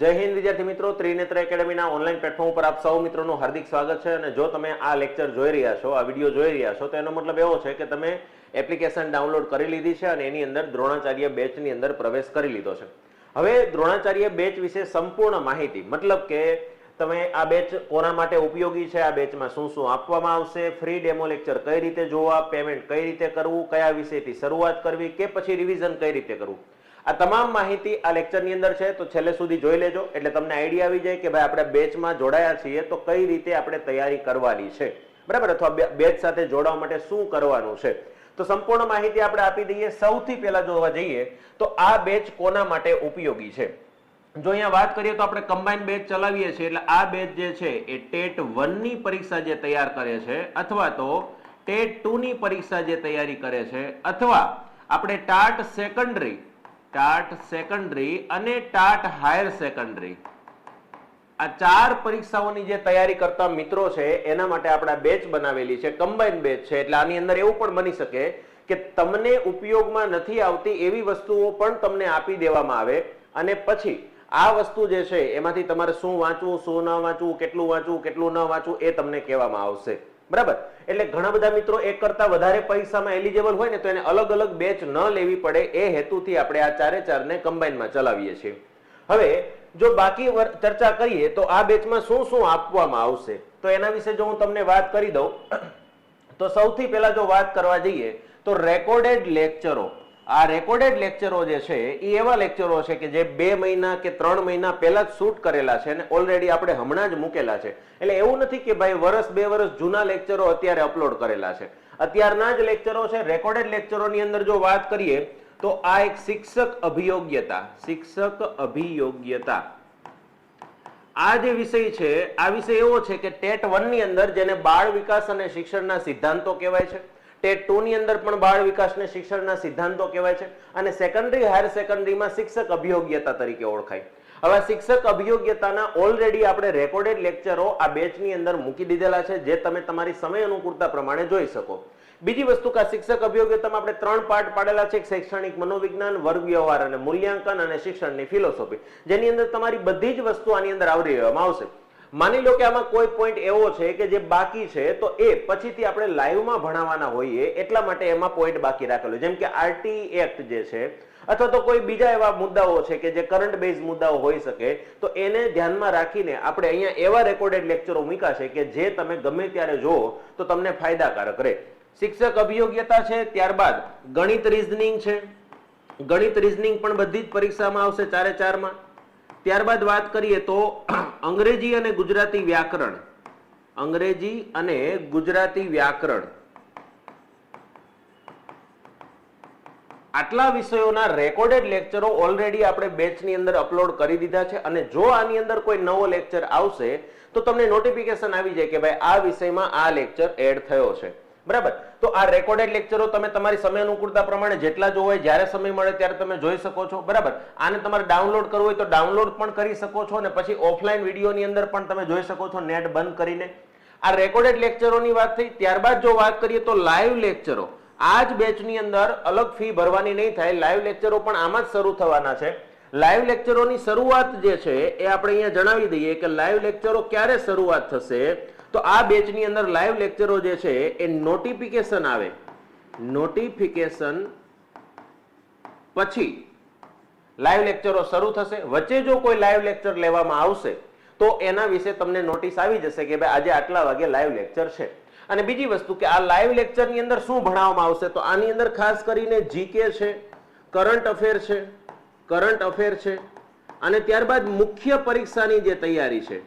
જય હિન્દ, વિદ્યાર્થી મિત્રો. ત્રિનેત્ર એકેડમીના ઓનલાઈન પ્લેટફોર્મ ઉપર આપ સૌ મિત્રોનું હાર્દિક સ્વાગત છે અને જો તમે આ લેક્ચર જોઈ રહ્યા છો, આ વીડિયો જોઈ રહ્યા છો, તો એનો મતલબ એવો છે કે તમે એપ્લિકેશન ડાઉનલોડ કરી લીધી છે અને એની અંદર દ્રોણાચાર્ય બેચની અંદર પ્રવેશ કરી લીધો છે. હવે દ્રોણાચાર્ય બેચ વિશે સંપૂર્ણ માહિતી, મતલબ કે તમે આ બેચ કોના માટે ઉપયોગી છે, આ બેચમાં શું શું આપવામાં આવશે, ફ્રી ડેમો લેક્ચર કઈ રીતે જોવા, પેમેન્ટ કઈ રીતે કરવું, કયા વિષયથી શરૂઆત કરવી, કે પછી રિવિઝન કઈ રીતે કરવું? આ તમામ માહિતી આ લેક્ચરની અંદર છે, તો છેલ્લે સુધી જોઈ લેજો. એટલે તમને આઈડિયા આવી જાય કે ભાઈ આપણે બેચમાં જોડાયા છીએ, તો કઈ રીતે આપણે તૈયારી કરવાની છે? બરાબર? અથવા બેચ સાથે જોડાવા માટે શું કરવાનું છે? તો સંપૂર્ણ માહિતી આપણે આપી દઈએ. સૌથી પહેલા જોવા જઈએ, તો આ બેચ કોના માટે ઉપયોગી છે? જો અહીંયા વાત કરીએ તો આપણે કમ્બાઈન બેચ ચલાવીએ છીએ, એટલે આ બેચ જે છે, એ ટેટ વનની પરીક્ષા જે તૈયાર કરે છે, અથવા તો ટેટની પરીક્ષા જે તૈયારી કરે છે, અથવા આપણે ટાટ સેકન્ડરી ટાટ સેકન્ડરી અને ટાટ હાયર સેકન્ડરી આ ચાર પરીક્ષાઓની જે તૈયારી કરતા મિત્રો છે, એના માટે આપણે બેચ બનાવેલી છે કમ્બાઈન બેચ છે. એટલે આની અંદર એવું પણ બની શકે કે તમને ઉપયોગમાં નથી આવતી એવી વસ્તુઓ પણ તમને આપી દેવામાં આવે. અને પછી આ વસ્તુ જે છે, એમાંથી તમારે શું વાંચવું, શું ન વાંચવું, કેટલું વાંચવું, કેટલું ન વાંચવું એ તમને કહેવામાં આવશે. બરાબર? એટલે ઘણા બધા મિત્રો એક કરતા વધારે પૈસામાં એલિજેબલ હોય ને તો એને અલગ અલગ બેચ ન લેવી પડે, એ હેતુથી આપણે આ ચારે ચારને કમ્બાઈનમાં ચલાવીએ છીએ. હવે, જો બાકી ચર્ચા કરીએ તો આ બેચમાં શું શું આપવામાં આવશે? તો એના વિશે જો હું તમને વાત કરી દઉં, તો સૌથી પહેલા જો વાત કરવા જઈએ, તો રેકોર્ડેડ લેક્ચરો આ રેકોર્ડેડ લેક્ચરો જે છે, એ એવા લેક્ચરો છે કે જે બે મહિના કે ત્રણ મહિના પહેલા જ શૂટ કરેલા છે અને ઓલરેડી આપણે હમણાં જ મૂકેલા છે. એટલે એવું નથી કે ભાઈ વર્ષ બે વર્ષ જૂના લેક્ચરો અત્યારે અપલોડ કરેલા છે. અત્યારના જ લેક્ચરો છે રેકોર્ડેડ લેક્ચરોની અંદર જો વાત કરીએ, તો આ એક શિક્ષક અભિયોગ્યતા શિક્ષક અભિયોગ્યતા. આ જે વિષય છે, આ વિષય એવો છે કે ટેટ વનની અંદર જેને બાળ વિકાસ અને શિક્ષણના સિદ્ધાંતો કહેવાય છે ટેટ ટુ ની અંદર પણ બાળ વિકાસ અને શિક્ષણના સિદ્ધાંતો કહેવાય છે અને સેકન્ડરી હાયર સેકન્ડરીમાં શિક્ષક અભિયોગ્યતા તરીકે ઓળખાય. હવે શિક્ષક અભિયોગ્યતાના ઓલરેડી આપણે રેકોર્ડેડ લેક્ચરો આ બેચની અંદર મૂકી દીધેલા છે, જે તમે તમારી સમય અનુકૂળતા પ્રમાણે જોઈ શકો. બીજી વસ્તુ કે શિક્ષક અભિયોગ્યતામાં આપણે ત્રણ પાર્ટ પાડેલા છે શૈક્ષણિક મનોવિજ્ઞાન, વર્ગ વ્યવહાર અને મૂલ્યાંકન અને શિક્ષણની ફિલોસોફી જેની અંદર તમારી બધી જ વસ્તુ આની અંદર આવરી લેવામાં આવશે. માની લો કે આમાં કોઈ પોઈન્ટ એવો છે કે જે બાકી છે, તો એ પછીથી આપણે લાઈવમાં ભણાવવાના હોઈએ એટલા માટે એમાં પોઈન્ટ બાકી રાખેલો. જેમ કે આરટી એક્ટ જે છે, અથવા તો કોઈ બીજા એવા મુદ્દાઓ છે કે જે કરંટ બેઝ મુદ્દાઓ હોઈ શકે, તો એને ધ્યાનમાં રાખીને આપણે અહીંયા એવા રેકોર્ડેડ લેક્ચરો મૂક્યા છે કે જે તમે ગમે ત્યારે જુઓ, તો તમને ફાયદાકારક રહે. શિક્ષક અભિયોગ્યતા છે, ત્યારબાદ ગણિત રિઝનિંગ છે. ગણિત રિઝનિંગ પણ બધી જ પરીક્ષામાં આવશે ચારે ચારમાં. ત્યારબાદ વાત કરીએ તો અંગ્રેજી અને ગુજરાતી વ્યાકરણ. અંગ્રેજી અને ગુજરાતી વ્યાકરણ. આટલા વિષયોના રેકોર્ડેડ લેક્ચરો ઓલરેડી આપણે બેચની અંદર અપલોડ કરી દીધા છે અને જો આની અંદર કોઈ નવો લેક્ચર આવશે તો તમને નોટિફિકેશન આવી જાય કે ભાઈ આ વિષયમાં આ લેક્ચર એડ થયો છે. બરાબર? તો આ રેકોર્ડેડ લેક્ચરો તમે તમારી સમય અનુકૂળતા પ્રમાણે જેટલા જોવો હોય જ્યારે સમય મળે ત્યારે તમે જોઈ શકો છો, બરાબર? આને તમારે ડાઉનલોડ કરવું હોય તો ડાઉનલોડ પણ કરી શકો છો અને પછી ઓફલાઈન વિડીયોની અંદર પણ તમે જોઈ શકો છો નેટ બંધ કરીને. આ રેકોર્ડેડ લેક્ચરોની વાત થઈ, ત્યારબાદ જો વાત કરીએ તો લાઈવ લેક્ચરો આ જ બેચની અંદર અલગ ફી ભરવાની નહીં થાય લાઈવ લેક્ચરો પણ આમાં જ શરૂ થવાના છે. લાઈવ લેક્ચરોની શરૂઆત જે છે એ આપણે અહીંયા જણાવી દઈએ કે લાઈવ લેક્ચરો ક્યારે શરૂઆત થશે? તો આ બેચની અંદર લાઈવ લેક્ચરો જે છે એ નોટિફિકેશન આવે. નોટિફિકેશન પછી લાઈવ લેક્ચરો શરૂ થશે. વચ્ચે જો કોઈ લાઈવ લેક્ચર લેવામાં આવશે, તો એના વિશે તમને નોટિસ આવી જશે કે ભાઈ આજે આટલા વાગે લાઈવ લેક્ચર છે. અને બીજી વસ્તુ કે આ લાઈવ લેક્ચરની અંદર શું ભણાવવામાં આવશે, તો આની અંદર ખાસ કરીને જીકે છે કરંટ અફેર છે કરંટ અફેર છે, અને ત્યારબાદ મુખ્ય પરીક્ષાની જે તૈયારી છે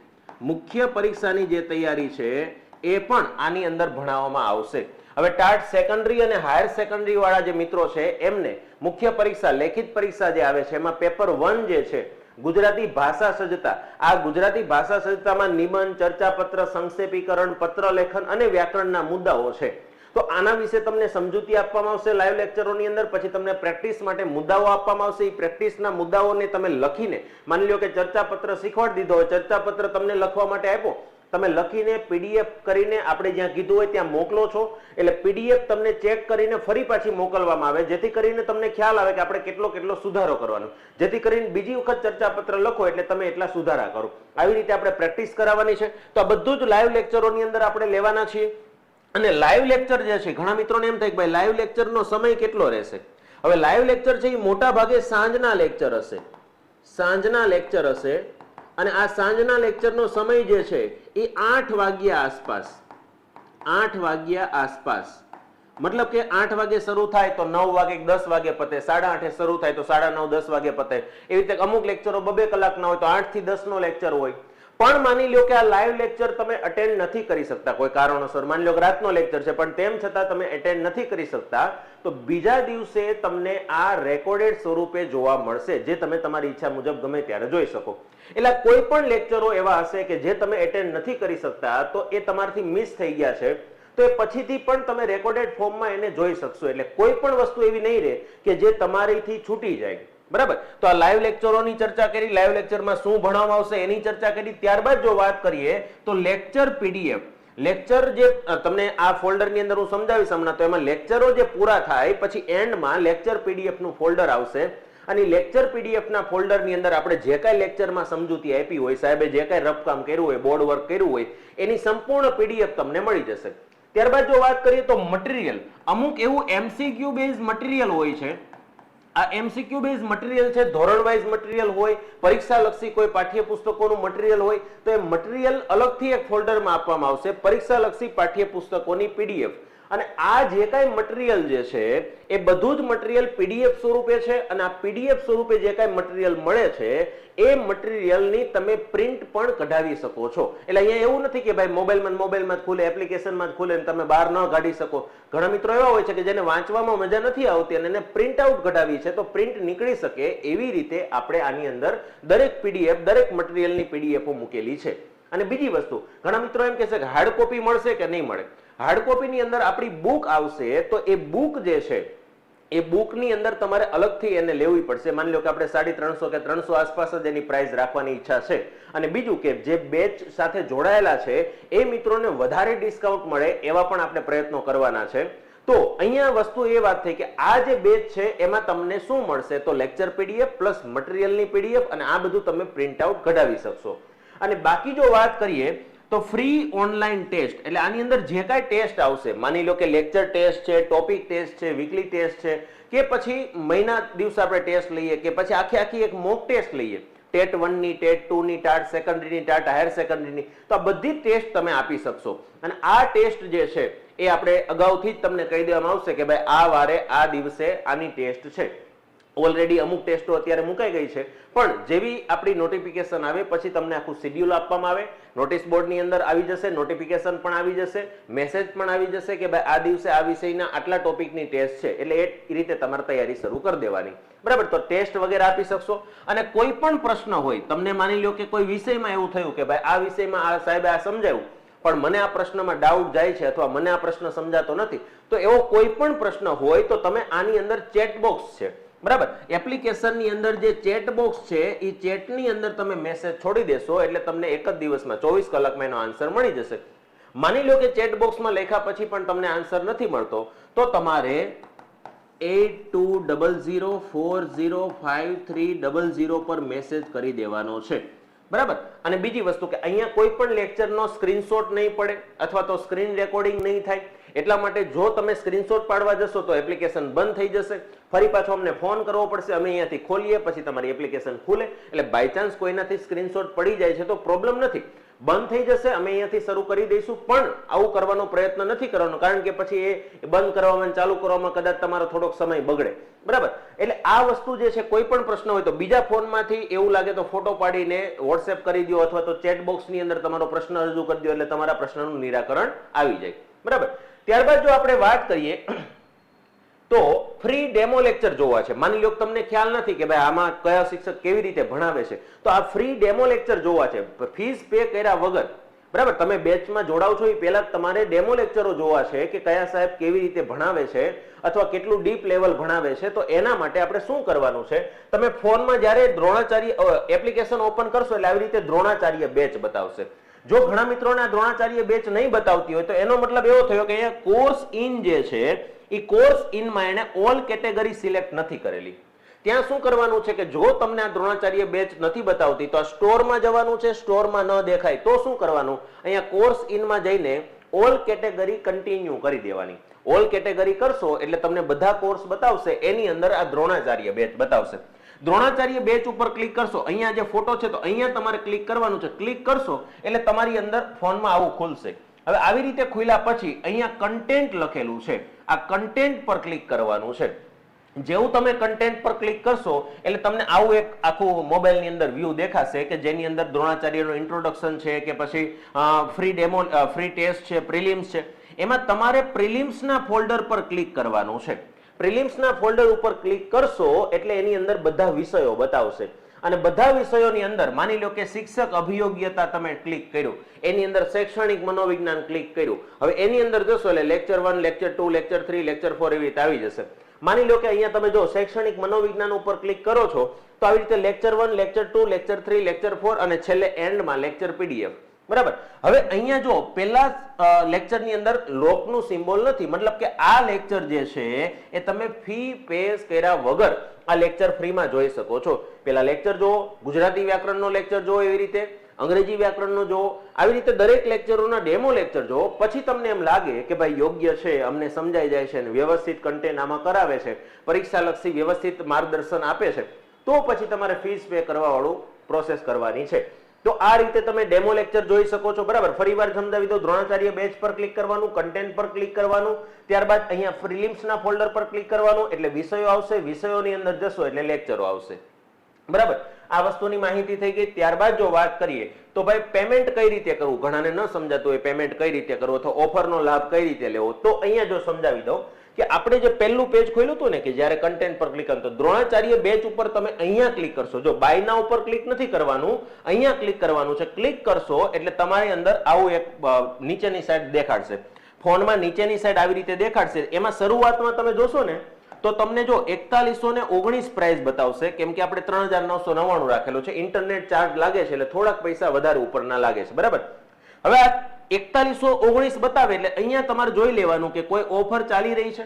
મુખ્ય પરીક્ષાની જે તૈયારી છે, એ પણ આની અંદર ભણાવવામાં આવશે. હવે ટાટ સેકન્ડરી અને હાયર સેકન્ડરી વાળા જે મિત્રો છે, એમને મુખ્ય પરીક્ષા, લેખિત પરીક્ષા જે આવે છે, એમાં પેપર વન જે છે, ગુજરાતી ભાષા સજ્જતા, આ ગુજરાતી ભાષા સજ્જતામાં નિબંધ, ચર્ચાપત્ર, સંક્ષેપીકરણ, પત્ર લેખન અને વ્યાકરણના મુદ્દાઓ છે. તો આના વિશે તમને સમજૂતી આપવામાં આવશે લાઈવ લેક્ચરોની અંદર. પછી તમને પ્રેક્ટિસ માટે મુદ્દાઓ આપવામાં આવશે. એ પ્રેક્ટિસના મુદ્દાઓને તમે લખીને, માની લો કે ચર્ચાપત્ર શીખવાડી દીધો હોય, ચર્ચાપત્ર તમને લખવા માટે આપ્યો. તમે લખીને પીડીએફ કરીને આપણે જ્યાં કીધું હોય ત્યાં મોકલો છો. એટલે પીડીએફ તમને ચેક કરીને ફરી પાછી મોકલવામાં આવે. જેથી કરીને તમને ખ્યાલ આવે કે આપણે કેટલો કેટલો સુધારો કરવાનો. જેથી કરીને બીજી વખત ચર્ચાપત્ર લખો એટલે તમે એટલા સુધારા કરો. આવી રીતે આપણે પ્રેક્ટિસ કરાવવાની છે. તો આ બધું જ લાઈવ લેક્ચરોની અંદર આપણે લેવાના છીએ. અને લાઈવ લેક્ચર જે છે, ઘણા મિત્રોને એમ થાય કે ભાઈ લાઈવ લેક્ચરનો સમય કેટલો રહેશે? હવે લાઈવ લેક્ચર છે, એ મોટા ભાગે સાંજના લેક્ચર હશે. સાંજના લેક્ચર હશે અને આ સાંજના લેક્ચરનો સમય જે છે, એ આઠ વાગ્યા આસપાસ. આઠ વાગ્યા આસપાસ. મતલબ કે આઠ વાગે શરૂ થાય તો નવ વાગે, દસ વાગે પતે, સાડા આઠે શરૂ થાય તો સાડા નવ, દસ વાગે પતે. એવી રીતે અમુક લેક્ચરો બબે કલાકના હોય તો આઠથી દસ નો લેક્ચર હોય. પણ માની લો કે આ લાઈવ લેક્ચર તમે અટેન્ડ નથી કરી શકતા. કોઈ કારણોસર માની લો કે રાતનો લેક્ચર છે, પણ તેમ છતાં તમે અટેન્ડ નથી કરી શકતા, તો બીજા દિવસે તમને આ રેકોર્ડેડ સ્વરૂપે જોવા મળશે, જે તમે તમારી ઈચ્છા મુજબ ગમે ત્યારે જોઈ શકો. એટલે કોઈ પણ લેક્ચરો એવા હશે કે જે તમે એટેન્ડ નથી કરી શકતા, તો એ તમારાથી મિસ થઈ ગયા છે. તો એ પછીથી પણ તમે રેકોર્ડેડ ફોર્મમાં એને જોઈ શકશો. એટલે કોઈ પણ વસ્તુ એવી નહીં રહે કે જે તમારીથી છૂટી જાય. બરાબર? તો આ લાઈવ લેક્ચરોની ચર્ચા કરી લાઈવ લેક્ચરમાં શું ભણવામાં આવશે એની ચર્ચા કરી, ત્યારબાદ જો વાત કરીએ, તો લેક્ચર પીડીએફ લેક્ચર જે તમને આ ફોલ્ડરની અંદર હું સમજાવીશ હમણાં, તો એમાં લેક્ચરો જે પૂરા થાય, પછી એન્ડમાં લેક્ચર પીડીએફનું ફોલ્ડર આવશે. અને લેક્ચર પીડીએફ ના ફોલ્ડરની અંદર આપણે જે કાંઈ લેક્ચરમાં સમજૂતી આપી હોય, સાહેબે જે કાંઈ રફ કામ કર્યું હોય બોર્ડ વર્ક કર્યું હોય, એની સંપૂર્ણ પીડીએફ તમને મળી જશે. ત્યારબાદ જો વાત કરીએ તો મટીરિયલ અમુક એવું એમસીક્યુ બેઝ મટીરિયલ હોય છે આ એમસીક્યુ બેઝ મટીરિયલ છે ધોરણ વાઇઝ મટીરિયલ હોય પરીક્ષા લક્ષી કોઈ પાઠ્યપુસ્તકોનું મટીરિયલ હોય, તો એ મટીરિયલ અલગથી એક ફોલ્ડરમાં આપવામાં આવશે. પરીક્ષા લક્ષી પાઠ્યપુસ્તકોની પીડીએફ અને આ જે કાંઈ મટીરિયલ જે છે, એ બધું જ મટીરિયલ પીડીએફ સ્વરૂપે છે અને આ પીડીએફ સ્વરૂપે જે કાંઈ મટીરિયલ મળે છે, એ મટીરિયલની તમે પ્રિન્ટ પણ કઢાવી શકો છો. એટલે અહીંયા એવું નથી કે ભાઈ મોબાઈલમાં મોબાઈલમાં જ ખુલે એપ્લિકેશનમાં જ ખુલે તમે બહાર ન કાઢી શકો. ઘણા મિત્રો એવા હોય છે કે જેને વાંચવામાં મજા નથી આવતી અને એને પ્રિન્ટ આઉટ કઢાવી છે, તો પ્રિન્ટ નીકળી શકે એવી રીતે આપણે આની અંદર દરેક પીડીએફ દરેક મટીરિયલની પીડીએફો મૂકેલી છે. અને બીજી વસ્તુ, ઘણા મિત્રો એમ કહેશે કે હાર્ડ કોપી મળશે કે નહીં મળે? હાર્ડ કોપીની અંદર આપણી બુક આવશે, તો એ બુક જે છે, એ બુકની અંદર તમારે અલગથી એને લેવી પડશે. માની લો કે આપણે સાડી ત્રણસો કે ત્રણસો આસપાસ જ એની પ્રાઇસ રાખવાની ઈચ્છા છે. અને બીજું કે જે બેચ સાથે જોડાયેલા છે, એ મિત્રોને વધારે ડિસ્કાઉન્ટ મળે એવા પણ આપણે પ્રયત્નો કરવાના છે. તો અહીંયા વસ્તુ એ વાત થઈ કે આ જે બેચ છે, એમાં તમને શું મળશે? તો લેક્ચર પીડીએફ પ્લસ મટીરિયલની પીડીએફ અને આ બધું તમે પ્રિન્ટ આઉટ કઢાવી શકશો. અને બાકી જો વાત કરીએ તો ફ્રી ઓનલાઈન ટેસ્ટ એટલે આની અંદર જે કાંઈ ટેસ્ટ આવશે, માની લો કે લેક્ચર ટેસ્ટ છે ટોપિક ટેસ્ટ છે વીકલી ટેસ્ટ છે, કે પછી મહિના દિવસે આપણે ટેસ્ટ લઈએ, કે પછી આખી આખી એક મોક ટેસ્ટ લઈએ, ટેટ વનની, ટેટ ટુની, ટાટ સેકન્ડરીની ટાટ હાયર સેકન્ડરીની તો આ બધી ટેસ્ટ તમે આપી શકશો. અને આ ટેસ્ટ જે છે, એ આપણે અગાઉથી જ તમને કહી દેવામાં આવશે કે ભાઈ આ વારે, આ દિવસે આની ટેસ્ટ છે. ઓલરેડી અમુક ટેસ્ટો અત્યારે મુકાઈ ગઈ છે. પણ જેવી આપણી નોટિફિકેશન આવે, પછી તમને આખું શિડ્યુલ આપવામાં આવે. નોટિસ બોર્ડની અંદર આવી જશે નોટિફિકેશન પણ આવી જશે મેસેજ પણ આવી જશે કે ભાઈ આ દિવસે આ વિષયના આટલા ટોપિકની ટેસ્ટ છે. એટલે એ રીતે તમારે તૈયારી શરૂ કરી દેવાની. બરાબર? તો ટેસ્ટ વગેરે આપી શકશો. અને કોઈ પણ પ્રશ્ન હોય, તમને માની લો કે કોઈ વિષયમાં એવું થયું કે ભાઈ આ વિષયમાં આ સાહેબે આ સમજાવ્યું, પણ મને આ પ્રશ્નમાં ડાઉટ જાય છે અથવા મને આ પ્રશ્ન સમજાતો નથી, તો એવો કોઈ પણ પ્રશ્ન હોય તો તમે આની અંદર ચેટ બોક્સ છે. બરાબર? એપ્લિકેશનની અંદર જે ચેટ બોક્સ છે એ ચેટની અંદર તમે મેસેજ છોડી દેશો, એટલે તમને એક જ દિવસમાં ચોવીસ કલાકમાં એનો આન્સર મળી જશે. માની લો કે ચેટ બોક્સમાં લખ્યા પછી પણ તમને આન્સર નથી મળતો, તો તમારે eight two double zero four zero five three double zero પર મેસેજ કરી દેવાનો છે. બરાબર? અને બીજી વસ્તુ કે અહીંયા કોઈ પણ લેક્ચરનો સ્ક્રીનશોટ નહીં પડે, અથવા તો સ્ક્રીન રેકોર્ડિંગ નહીં થાય. એટલા માટે જો તમે સ્ક્રીનશોટ પાડવા જશો તો એપ્લિકેશન બંધ થઈ જશે. ફરી પાછો અમને ફોન કરવો પડશે. અમે અહીંયાથી ખોલીએ, પછી તમારી એપ્લિકેશન ખુલે. એટલે બાય ચાન્સ કોઈનાથી સ્ક્રીનશોટ પડી જાય છે તો પ્રોબ્લેમ નથી. બંધ થઈ જશે, અમે અહીંયાથી શરૂ કરી દઈશું, પણ આવું કરવાનો પ્રયત્ન નથી કરવાનો. કારણ કે પછી એ બંધ કરવામાં ચાલુ કરવામાં કદાચ તમારો થોડોક સમય બગડે. બરાબર? એટલે આ વસ્તુ જે છે, કોઈ પણ પ્રશ્ન હોય તો બીજા ફોનમાંથી એવું લાગે તો ફોટો પાડીને વોટ્સએપ કરી દો અથવા તો ચેટ બોક્સની અંદર તમારો પ્રશ્ન રજૂ કરી દો એટલે તમારા પ્રશ્નનું નિરાકરણ આવી જાય. બરાબર? ત્યારબાદ જો આપણે વાત કરીએ, તો ફ્રી ડેમો લેક્ચર જોવા છે. માની લો તમને ખ્યાલ નથી કે ભાઈ આમાં કયા શિક્ષક કેવી રીતે ભણાવે છે. તો આ ફ્રી ડેમો લેક્ચર જોવા છે. ફીસ પે કર્યા વગર, બરાબર, તમે બેચમાં જોડાવ છો એ પહેલા તમારે ડેમો લેક્ચરો જોવા છે કે કયા સાહેબ કેવી રીતે ભણાવે છે અથવા કેટલું ડીપ લેવલ ભણાવે છે. તો એના માટે આપણે શું કરવાનું છે? તમે ફોનમાં જ્યારે દ્રોણાચાર્ય એપ્લિકેશન ઓપન કરશો એટલે આવી રીતે દ્રોણાચાર્ય બેચ બતાવશે. જો ઘણા મિત્રોને આ દ્રોણાચાર્ય બેચ નહીં બતાવતી હોય તો એનો મતલબ એવો થયો કે એ કોર્સ ઇન જે છે એ કોર્સ ઇનમાં એને ઓલ કેટેગરી સિલેક્ટ નથી કરેલી. ત્યાં શું કરવાનું છે કે જો તમને આ દ્રોણાચાર્ય બેચ નથી બતાવતી તો આ સ્ટોરમાં જવાનું છે, સ્ટોરમાં ન દેખાય તો શું કરવાનું? અહીંયા કોર્સ ઇનમાં જઈને ઓલ કેટેગરી કન્ટિન્યુ કરી દેવાની. ઓલ કેટેગરી કરશો એટલે તમને બધા કોર્સ બતાવશે, એની અંદર આ દ્રોણાચાર્ય બેચ બતાવશે. દ્રોણાચાર્ય બેચ ઉપર ક્લિક કરશો, અહીંયા જે ફોટો છે તો અહીંયા તમારે ક્લિક કરવાનું છે. ક્લિક કરશો એટલે તમારી અંદર ફોનમાં આવું ખુલશે. હવે આવી રીતે ખુલ્યા પછી અહીંયા કન્ટેન્ટ લખેલું છે. આ કન્ટેન્ટ પર ક્લિક કરવાનું છે. જેવું તમે કન્ટેન્ટ પર ક્લિક કરશો એટલે તમને આવું એક આખું મોબાઈલની અંદર વ્યૂ દેખાશે કે જેની અંદર દ્રોણાચાર્યનું ઇન્ટ્રોડક્શન છે કે પછી ફ્રી ડેમો ફ્રી ટેસ્ટ છે પ્રિલિમ્સ છે. એમાં તમારે પ્રિલિમ્સના ફોલ્ડર પર ક્લિક કરવાનું છે. પ્રિલિમ્સના ફોલ્ડર ઉપર ક્લિક કરશો એટલે એની અંદર બધા વિષયો બતાવશે. અને બધા વિષયોની અંદર માની લો કે શિક્ષક અભિયોગ્યતા તમે ક્લિક કર્યું, એની અંદર શૈક્ષણિક મનોવિજ્ઞાન ક્લિક કર્યું. હવે એની અંદર જશો એટલે lecture one lecture two lecture three lecture four એવી રીતે આવી જશે. માની લો કે અહીંયા તમે જો શૈક્ષણિક મનોવિજ્ઞાન ઉપર ક્લિક કરો છો, તો આવી રીતે lecture one lecture two lecture three lecture four અને છેલ્લે એન્ડમાં લેક્ચર પીડીએફ બરાબર? હવે અહીંયા જો પેલા લેક્ચરની અંદર લોકનું સિમ્બોલ નથી, મતલબ કે આ લેક્ચર જે છે, એ તમે ફી પેસ કર્યા વગર આ લેક્ચર ફ્રીમાં જોઈ શકો છો. પેલા લેક્ચર જુઓ, ગુજરાતી વ્યાકરણનો લેક્ચર જુઓ એવી રીતે, અંગ્રેજી વ્યાકરણનો જુઓ, આવી રીતે દરેક લેક્ચરોના ડેમો લેક્ચર જુઓ. પછી તમને એમ લાગે કે ભાઈ યોગ્ય છે, અમને સમજાઈ જાય છે અને વ્યવસ્થિત કન્ટેન્ટ આમાં કરાવે છે, પરીક્ષાલક્ષી વ્યવસ્થિત માર્ગદર્શન આપે છે, તો પછી તમારે ફીસ પે કરવાવાળું પ્રોસેસ કરવાની છે. તો આ રીતે તમે ડેમો લેક્ચર જોઈ શકો છો, બરાબર? ફરીવાર સમજાવી દો દ્રોણાચાર્ય બેચ પર ક્લિક કરવાનું કન્ટેન્ટ પર ક્લિક કરવાનું, ત્યારબાદ અહીંયા પ્રિલિમ્સના ફોલ્ડર પર ક્લિક કરવાનું, એટલે વિષયો આવશે, વિષયોની અંદર જશો એટલે લેક્ચરો આવશે. બરાબર? આ વસ્તુની માહિતી થઈ ગઈ, ત્યારબાદ જો વાત કરીએ, તો ભાઈ પેમેન્ટ કઈ રીતે કરવું? ઘણાને ન સમજાતું હોય પેમેન્ટ કઈ રીતે કરવું અથવા ઓફરનો લાભ કઈ રીતે લેવો? તો અહીંયા જો સમજાવી દઉં કે આપણે જે પહેલું પેજ ખોલ્યું હતું ને, કે જ્યારે કન્ટેન્ટ પર ક્લિક કરતો દ્રોણાચાર્ય બેચ ઉપર તમે અહીંયા ક્લિક કરશો. જો બાયના ઉપર ક્લિક નથી કરવાનું, અહીંયા ક્લિક કરવાનું છે ક્લિક કરશો એટલે તમારી અંદર આવું એક નીચેની સાઈડ દેખાડશે. ફોનમાં નીચેની સાઈડ આવી રીતે દેખાડશે. એમાં શરૂઆતમાં તમે જોશો ને, તો તમને જો એકતાલીસો ને ઓગણીસ પ્રાઇસ બતાવશે, કેમ કે આપણે ત્રણ હજાર નવસો નવ્વાણું રાખેલું છે. ઇન્ટરનેટ ચાર્જ લાગે છે એટલે થોડાક પૈસા વધારે ઉપરના લાગે છે. બરાબર? હવે એકતાલીસો ઓગણીસ બતાવે એટલે અહીંયા તમારે જોઈ લેવાનું કે કોઈ ઓફર ચાલી રહી છે.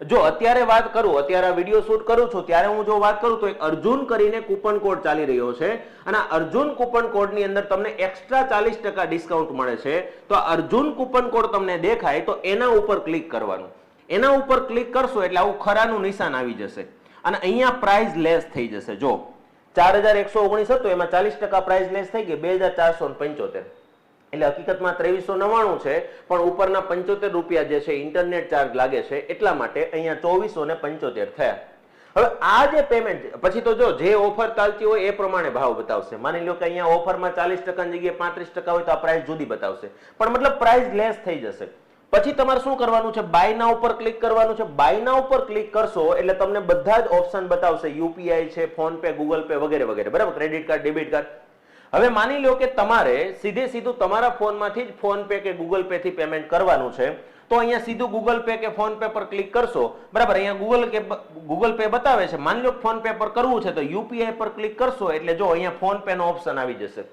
જો અત્યારે વાત કરું, અત્યારે આ વીડિયો શૂટ કરું છું, ત્યારે હું જો વાત કરું તો એક અર્જુન કરીને કૂપન કોડ ચાલી રહ્યો છે અને આ અર્જુન કૂપન કોડની અંદર તમને એક્સ્ટ્રા ચાલીસ ટકા ડિસ્કાઉન્ટ મળે છે. તો અર્જુન કૂપન કોડ તમને દેખાય તો એના ઉપર ક્લિક કરવાનું. એના ઉપર ક્લિક કરશો એટલે આવું ખરાનું નિશાન આવી જશે. અને અહીંયા પ્રાઇસ લેસ થઈ જશે. જો, ચાર હજાર એકસો ઓગણીસ હતું, એમાં ચાલીસ ટકા પ્રાઇસ લેસ થઈ ગઈ, બે હજાર ચારસો પંચોતેર. એટલે હકીકતમાં ત્રેવીસો નવ્વાણું છે, પણ ઉપરના પંચોતેર રૂપિયા જે છે, ઇન્ટરનેટ ચાર્જ લાગે છે, એટલા માટે અહીંયા ચોવીસો ને પંચોતેર થયા. હવે આ જે પેમેન્ટ પછી તો જો જે ઓફર ચાલતી હોય એ પ્રમાણે ભાવ બતાવશે. માની લો કે અહીંયા ઓફરમાં ચાલીસ ટકાની જગ્યાએ પાંત્રીસ ટકા હોય તો આ પ્રાઇસ જુદી બતાવશે. પણ મતલબ પ્રાઇસ લેસ થઈ જશે. પછી તમારે શું કરવાનું છે? બાયના ઉપર ક્લિક કરવાનું છે. બાયના ઉપર ક્લિક કરશો એટલે તમને બધા જ ઓપ્શન બતાવશે. યુપીઆઈ છે ફોન પે ગૂગલ પે વગેરે વગેરે. બરાબર? ક્રેડિટ કાર્ડ ડેબિટ કાર્ડ હવે માની લો કે તમારે સીધે સીધું તમારા ફોનમાંથી જ ફોન પે કે ગૂગલ પે થી પેમેન્ટ કરવાનું છે, તો અહીંયા સીધું ગૂગલ પે કે ફોન પે પર ક્લિક કરશો. બરાબર, અહીંયા ગૂગલ કે ગૂગલ પે બતાવે છે. માની લો ફોન પે પર કરવું છે, તો યુપીઆઈ પર ક્લિક કરશો એટલે જો અહીંયા ફોન પે નો ઓપ્શન આવી જશે.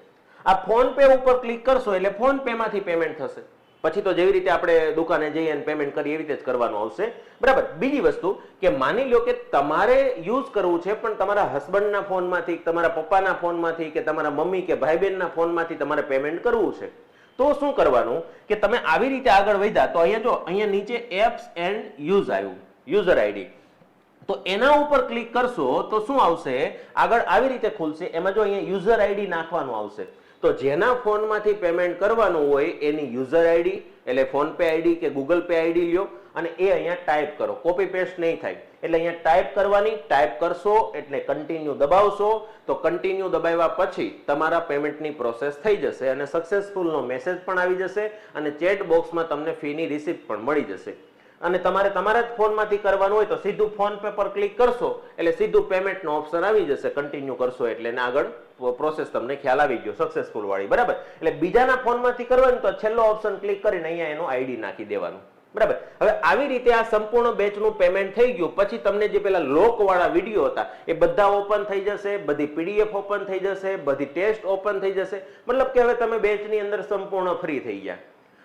આ ફોન પે ઉપર ક્લિક કરશો એટલે ફોન પે માંથી પેમેન્ટ થશે. પછી તો જેવી રીતે આપણે દુકાને જઈએ અને પેમેન્ટ કરીએ, એવી રીતે જ કરવાનું આવશે. બરાબર. બીજી વસ્તુ કે માની લો કે તમારે યુઝ કરવું છે, પણ તમારા હસબન્ડના ફોનમાંથી, તમારા પપ્પાના ફોનમાંથી કે તમારા મમ્મી કે ભાઈ બહેનના ફોનમાંથી તમારે પેમેન્ટ કરવું છે. તો શું કરવાનું કે તમે આવી રીતે આગળ વધ્યા તો અહીંયા જો, અહીંયા નીચે એપ્સ એન્ડ યુઝ આવ્યું યુઝર આઈડી તો એના ઉપર ક્લિક કરશો તો શું આવશે? આગળ આવી રીતે ખુલશે. એમાં જો અહીંયા યુઝર આઈડી નાખવાનું આવશે. તો જેના ફોનમાંથી પેમેન્ટ કરવાનું હોય એની યુઝર આઈડી એટલે ફોન પે આઈડી કે ગૂગલ પે આઈડી લ્યો અને એ અહીંયા ટાઈપ કરો. કોપી પેસ્ટ નહીં થાય. એટલે અહીંયા ટાઈપ કરવાની, ટાઈપ કરશો એટલે કન્ટિન્યુ દબાવશો. તો કન્ટિન્યુ દબાવ્યા પછી તમારા પેમેન્ટની પ્રોસેસ થઈ જશે અને સક્સેસફુલનો મેસેજ પણ આવી જશે અને ચેટ બોક્સમાં તમને ફીની રિસિપ્ટ પણ મળી જશે. અને તમારે તમારા જ ફોનમાંથી કરવાનું હોય તો સીધું ફોન પે પર ક્લિક કરશો એટલે સીધું પેમેન્ટનો ઓપ્શન આવી જશે. કન્ટિન્યુ કરશો એટલે આગળ પ્રોસેસ તમને ખ્યાલ આવી ગયો સક્સેસફુલ વાળી, બરાબર? એટલે બીજાના ફોનમાંથી કરવાનું તો છેલ્લો ઓપ્શન ક્લિક કરીને અહીંયા એનો આઈડી નાખી દેવાનું, બરાબર? હવે આવી રીતે આ સંપૂર્ણ બેચનું પેમેન્ટ થઈ ગયું, પછી તમને જે પેલા લોક વાળા વીડિયો હતા, એ બધા ઓપન થઈ જશે, બધી પીડીએફ ઓપન થઈ જશે, બધી ટેસ્ટ ઓપન થઈ જશે, મતલબ કે હવે તમે બેચની અંદર સંપૂર્ણ ફ્રી થઈ ગયા.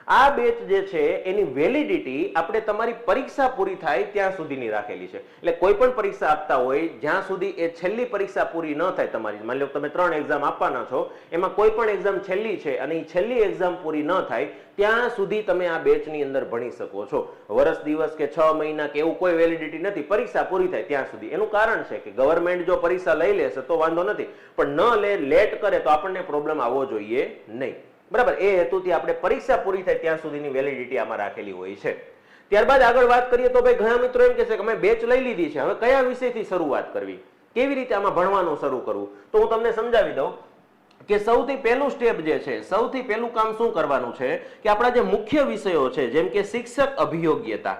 આ બેચ જે છે, એની વેલિડિટી આપણે તમારી પરીક્ષા પૂરી થાય ત્યાં સુધીની રાખેલી છે. એટલે કોઈ પણ પરીક્ષા આપતા હોય, જ્યાં સુધી એ છેલ્લી પરીક્ષા પૂરી ન થાય તમારી માની લો તમે ત્રણ એક્ઝામ આપવાના છો, એમાં કોઈ પણ એક્ઝામ છેલ્લી છે અને એ છેલ્લી એક્ઝામ પૂરી ન થાય, ત્યાં સુધી તમે આ બેચની અંદર ભણી શકો છો. વર્ષ દિવસ કે છ મહિના કે એવું કોઈ વેલિડિટી નથી, પરીક્ષા પૂરી થાય ત્યાં સુધી. એનું કારણ છે કે ગવર્મેન્ટ જો પરીક્ષા લઈ લેશે તો વાંધો નથી. પણ ન લે લેટ કરે તો આપણને પ્રોબ્લેમ આવવો જોઈએ નહીં. બરાબર, એ હેતુથી આપણે પરીક્ષા પૂરી થાય ત્યાં સુધીની વેલિડિટી આમાં રાખેલી હોય છે. ત્યારબાદ આગળ વાત કરીએ તો ભાઈ ઘણા મિત્રો એમ કહેશે કે અમે બેચ લઈ લીધી છે, હવે કયા વિષયથી શરૂઆત કરવી? કેવી રીતે આમાં ભણવાનું શરૂ કરવું? તો હું તમને સમજાવી દઉં કે સૌથી પહેલું સ્ટેપ જે છે, સૌથી પહેલું કામ શું કરવાનું છે કે આપણા જે મુખ્ય વિષયો છે, જેમ કે શિક્ષક અભિયોગ્યતા,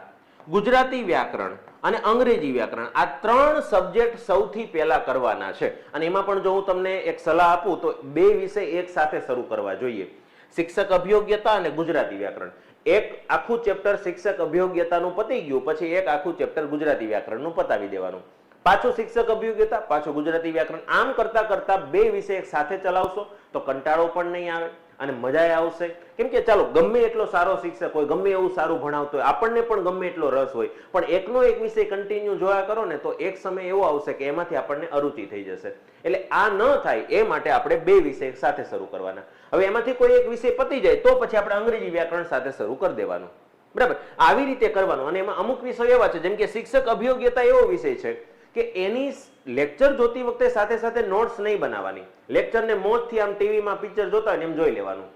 ગુજરાતી વ્યાકરણ અને અંગ્રેજી વ્યાકરણ, આ ત્રણ સબ્જેક્ટ સૌથી પહેલા કરવાના છે. અને એમાં પણ જો હું તમને એક સલાહ આપું તો બે વિષય એક સાથે શરૂ કરવા જોઈએ. શિક્ષક અભિયોગ્યતા અને ગુજરાતી વ્યાકરણ. એક આખું ચેપ્ટર શિક્ષક અભિયોગ્યતાનું પતી ગયું, પછી એક આખું ચેપ્ટર ગુજરાતી વ્યાકરણનું પતાવી દેવાનું. પાછું શિક્ષક અભિયોગ્યતા, પાછું ગુજરાતી વ્યાકરણ. આમ કરતા કરતા બે વિષય સાથે ચલાવશો તો કંટાળો પણ નહીં આવે અને મજા આવશે. કેમ કે ચાલો, ગમે એટલો સારો શિક્ષક હોય, ગમે એવું સારું ભણાવતો હોય, આપણને પણ ગમે એટલો રસ હોય, પણ એકનો એક વિષય કન્ટિન્યુ જોયા કરો ને તો એક સમય એવો આવશે કે એમાંથી આપણને અરુચિ થઈ જશે. એટલે આ ન થાય એ માટે આપણે બે વિષય સાથે શરૂ કરવાના. હવે એમાંથી કોઈ એક વિષય પતી જાય તો પછી આપણે અંગ્રેજી વ્યાકરણ સાથે શરૂ કરી દેવાનું. બરાબર? આવી રીતે કરવાનું. અને એમાં અમુક વિષયો એવા છે, જેમ કે શિક્ષક અભિયોગ્યતા એવો વિષય છે કે એની લેક્ચર જોતી વખતે સાથે સાથે નોટ્સ નહીં બનાવવાની. લેક્ચરને મોજથી આમ ટીવીમાં પિક્ચર જોતા હોય એમ જોઈ લેવાનું.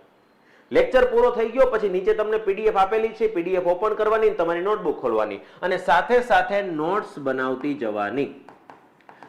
લેક્ચર પૂરો થઈ ગયો, પછી નીચે તમને પીડીએફ આપેલી છે પીડીએફ ઓપન કરવાની તમારી નોટબુક ખોલવાની. અને સાથે સાથે નોટ્સ બનાવતી જવાની.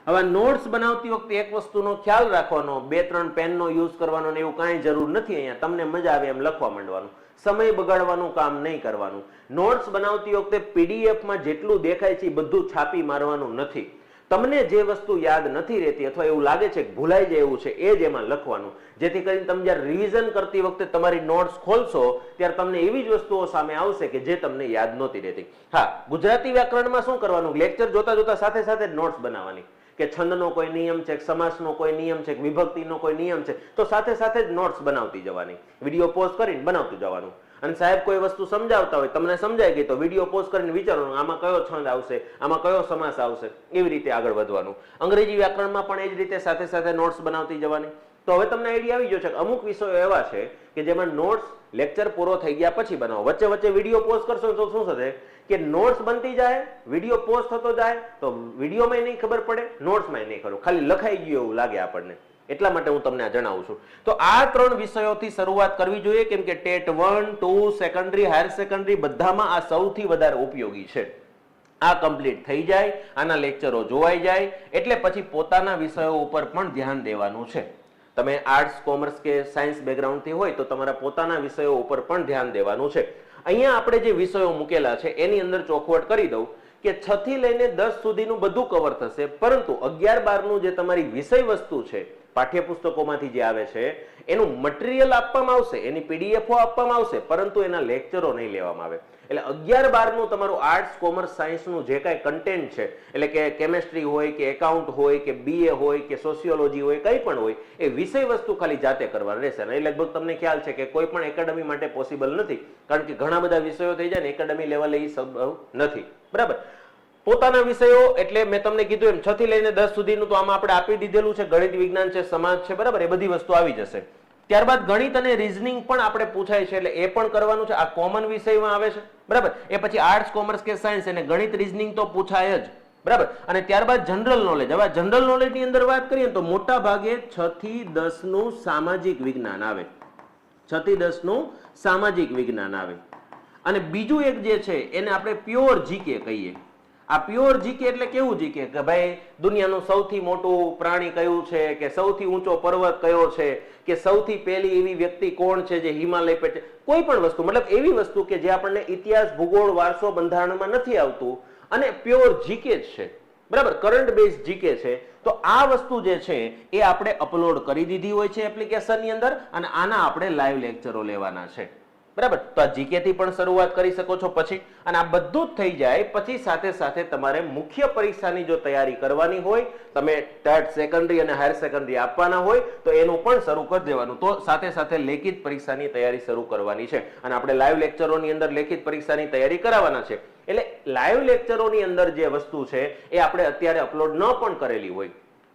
હવે નોટ્સ બનાવતી વખતે એક વસ્તુનો ખ્યાલ રાખવાનો, બે, ત્રણ પેનનો યુઝ કરવાનો ને એવું કાંઈ જરૂર નથી અહીંયા. તમને મજા આવે એમ લખવા માંડવાનું. સમય બગાડવાનું કામ નહીં કરવાનું. નોટ્સ બનાવતી વખતે પીડીએફમાં જેટલું દેખાય છે બધું છાપી મારવાનું નથી. તમને જે વસ્તુ યાદ નથી રહેતી અથવા એવું લાગે છે કે ભૂલાઈ જાય એવું છે, એ જ એમાં લખવાનું. જેથી કરીને તમે જ્યારે રિવિઝન કરતી વખતે તમારી નોટ્સ ખોલશો, ત્યારે તમને એવી જ વસ્તુઓ સામે આવશે કે જે તમને યાદ નહોતી રહેતી. હા, ગુજરાતી વ્યાકરણમાં શું કરવાનું? લેક્ચર જોતા જોતા સાથે સાથે નોટ્સ બનાવવાની. કે છંદનો કોઈ નિયમ છે સમાસનો કોઈ નિયમ છે વિભક્તિનો કોઈ નિયમ છે, તો સાથે સાથે જ નોટ્સ બનાવતી જવાની. વીડિયો પોઝ કરીને બનાવતું જવાનું. અને સાહેબ કોઈ વસ્તુ સમજાવતા હોય, તમને સમજાય ગઈ તો વીડિયો પોઝ કરીને વિચારવાનું, આમાં કયો છંદ આવશે? આમાં કયો સમાસ આવશે? એવી રીતે આગળ વધવાનું. અંગ્રેજી વ્યાકરણમાં પણ એ જ રીતે સાથે સાથે નોટ્સ બનાવતી જવાની. તો હવે તમને આઈડિયા આવી ગયો છે કે અમુક વિષયો એવા છે કે જેમાં નોટ્સ લેક્ચર પૂરો થઈ ગયા પછી બનાવો. વચ્ચે વચ્ચે વીડિયો પોઝ કરશો તો શું થશે? કે નોટ્સ બનતી જાય વીડિયો પોસ્ટ થતો જાય, તો વિડીયોમાં નહીં ખબર પડે નોટ્સમાં નહીં ખબર ખાલી લખાઈ ગયું એવું લાગે આપણને. એટલા માટે હું તમને આ જણાવું છું. તો આ ત્રણ વિષયોથી શરૂઆત કરવી જોઈએ, કેમ કે TET one, two secondary higher secondary બધામાં આ સૌથી વધારે ઉપયોગી છે. આ કમ્પ્લીટ થઈ જાય, આના લેક્ચરો જોવાઈ જાય, એટલે પછી પોતાના વિષયો ઉપર પણ ધ્યાન દેવાનું છે. તમે આર્ટ્સ કોમર્સ કે સાયન્સ બેકગ્રાઉન્ડથી હોય, તો તમારા પોતાના વિષયો ઉપર પણ ધ્યાન દેવાનું છે. અહીંયા આપણે જે વિષયો મૂકેલા છે, એની અંદર ચોખવટ કરી દઉં કે છ થી લઈને દસ સુધીનું બધું કવર થશે. પરંતુ અગિયાર બારનું જે તમારી વિષય વસ્તુ છે, પાઠ્યપુસ્તકોમાંથી જે આવે છે, એનું મટીરિયલ આપવામાં આવશે, એની પીડીએફઓ આપવામાં આવશે, પરંતુ એના લેક્ચરો નહીં લેવામાં આવે. એટલે અગિયાર બારનું તમારું આર્ટ્સ કોમર્સ સાયન્સનું જે કાંઈ કન્ટેન્ટ છે, એટલે કે કેમેસ્ટ્રી હોય કે એકાઉન્ટ હોય કે બીએ હોય કે સોશિયોલોજી હોય, કંઈ પણ હોય, એ વિષય વસ્તુ ખાલી જાતે કરવાનું રહેશે. અને એ લગભગ તમને ખ્યાલ છે કે કોઈ પણ એકેડમી માટે પોસિબલ નથી, કારણ કે ઘણા બધા વિષયો થઈ જાય ને એકેડમી લેવલે એ સંભવ નથી. બરાબર? પોતાના વિષયો, એટલે મેં તમને કીધું એમ છ થી લઈને દસ સુધીનું તો આમાં આપણે આપી દીધેલું છે. ગણિત, વિજ્ઞાન છે, સમાજ છે, બરાબર? એ બધી વસ્તુ આવી જશે. ત્યારબાદ ગણિત અને રીઝનિંગ પણ આપણે પૂછાય છે, એટલે એ પણ કરવાનું છે. આ કોમન વિષયમાં આવે છે. બરાબર? એ પછી આર્ટ્સ કોમર્સ કે સાયન્સ અને ગણિત રીઝનિંગ તો પૂછાય જ. બરાબર? અને ત્યારબાદ જનરલ નોલેજ હવે જનરલ નોલેજની અંદર વાત કરીએ તો મોટા ભાગે છ થી દસનું સામાજિક વિજ્ઞાન આવે. છ થી દસનું સામાજિક વિજ્ઞાન આવે. અને બીજું એક જે છે, એને આપણે પ્યોર જીકે કહીએ. આ પ્યોર જીકે એટલે કેવું જીકે? કે ભાઈ દુનિયાનું સૌથી મોટું પ્રાણી કયું છે? કે સૌથી ઊંચો પર્વત કયો છે? કે સૌથી પહેલી એવી વ્યક્તિ કોણ છે જે હિમાલય પેટે કોઈ પણ વસ્તુ, મતલબ એવી વસ્તુ કે જે આપણને ઇતિહાસ, ભૂગોળ, વારસો બંધારણમાં નથી આવતું. અને પ્યોર જીકે જ છે. બરાબર? કરંટ બેઝ જીકે છે. તો આ વસ્તુ જે છે એ આપણે અપલોડ કરી દીધી હોય છે એપ્લિકેશનની અંદર અને આના આપણે લાઈવ લેક્ચરો લેવાના છે. બરાબર? તો આ જીકે થી પણ શરૂઆત કરી શકો છો પછી. અને આ બધું જ થઈ જાય પછી સાથે સાથે તમારે મુખ્ય પરીક્ષાની જો તૈયારી કરવાની હોય, તમે ટેટ સેકન્ડરી અને હાયર સેકન્ડરી આપવાના હોય, તો એનું પણ શરૂ કરી દેવાનું. તો સાથે સાથે લેખિત પરીક્ષાની તૈયારી શરૂ કરવાની છે. અને આપણે લાઈવ લેક્ચરોની અંદર લેખિત પરીક્ષાની તૈયારી કરાવવાના છે. એટલે લાઈવ લેક્ચરોની અંદર જે વસ્તુ છે, એ આપણે અત્યારે અપલોડ ન પણ કરેલી હોય.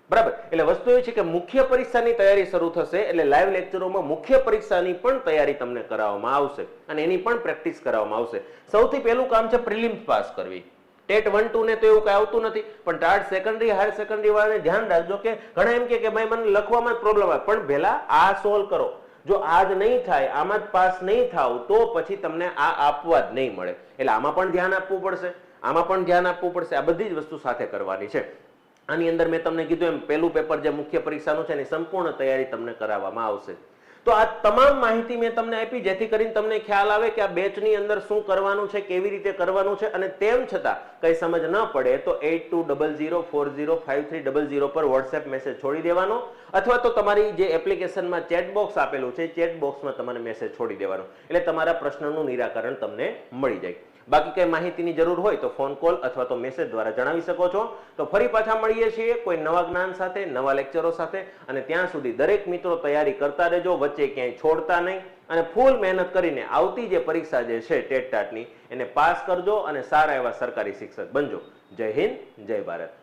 બરાબર. એટલે વસ્તુ એ છે કે મુખ્ય પરીક્ષાની તૈયારી શરૂ થશે એટલે લાઈવ લેક્ચરોમાં મુખ્ય પરીક્ષાની પણ તૈયારી તમને કરાવવામાં આવશે અને એની પણ પ્રેક્ટિસ કરાવવામાં આવશે. સૌથી પહેલું કામ છે પ્રિલિમ્સ પાસ કરવી. ટેટ વન ટુ ને તો એવું કઈ આવતું નથી, પણ ટાટ સેકન્ડરી હાયર સેકન્ડરી વાળાને ધ્યાન રાખજો કે ઘણા એમ કે ભાઈ મને લખવામાં પ્રોબ્લેમ આવે. પણ પહેલા આ સોલ્વ કરો. જો આ જ નહીં થાય, આમાં જ પાસ નહીં થાવ, તો પછી તમને આ આપવા જ નહીં મળે. એટલે આમાં પણ ધ્યાન આપવું પડશે, આમાં પણ ધ્યાન આપવું પડશે. આ બધી જ વસ્તુ સાથે કરવાની છે. આની અંદર મેં તમને કીધું એમ, પહેલું પેપર જે મુખ્ય પરીક્ષાનું છે એની સંપૂર્ણ તૈયારી તમને કરાવવામાં આવશે. તો આ તમામ માહિતી મેં તમને આપી, જેથી કરીને તમને ખ્યાલ આવે કે આ બેચની અંદર શું કરવાનું છે, કેવી રીતે કરવાનું છે, અને તેમ છતાં કઈ સમજ ન પડે તો eight two double zero four zero five three double zero પર વોટ્સએપ મેસેજ છોડી દેવાનો, અથવા તો તમારી જે એપ્લિકેશનમાં ચેટ બોક્સ આપેલું છે ચેટ બોક્સમાં તમારે મેસેજ છોડી દેવાનો. એટલે તમારા પ્રશ્નનું નિરાકરણ તમને મળી જાય. બાકી કઈ માહિતીની જરૂર હોય તો ફોન કોલ અથવા તો મેસેજ દ્વારા જણાવી શકો છો. તો ફરી પાછા મળીએ છીએ કોઈ નવા જ્ઞાન સાથે, નવા લેક્ચરો સાથે અને ત્યાં સુધી દરેક મિત્રો તૈયારી કરતા રહેજો, વચ્ચે ક્યાંય છોડતા નહીં અને ફૂલ મહેનત કરીને આવતી જે પરીક્ષા જે છે ટેટ ટાટની એને પાસ કરજો અને સારા એવા સરકારી શિક્ષક બનજો. જય હિન્દ, જય ભારત.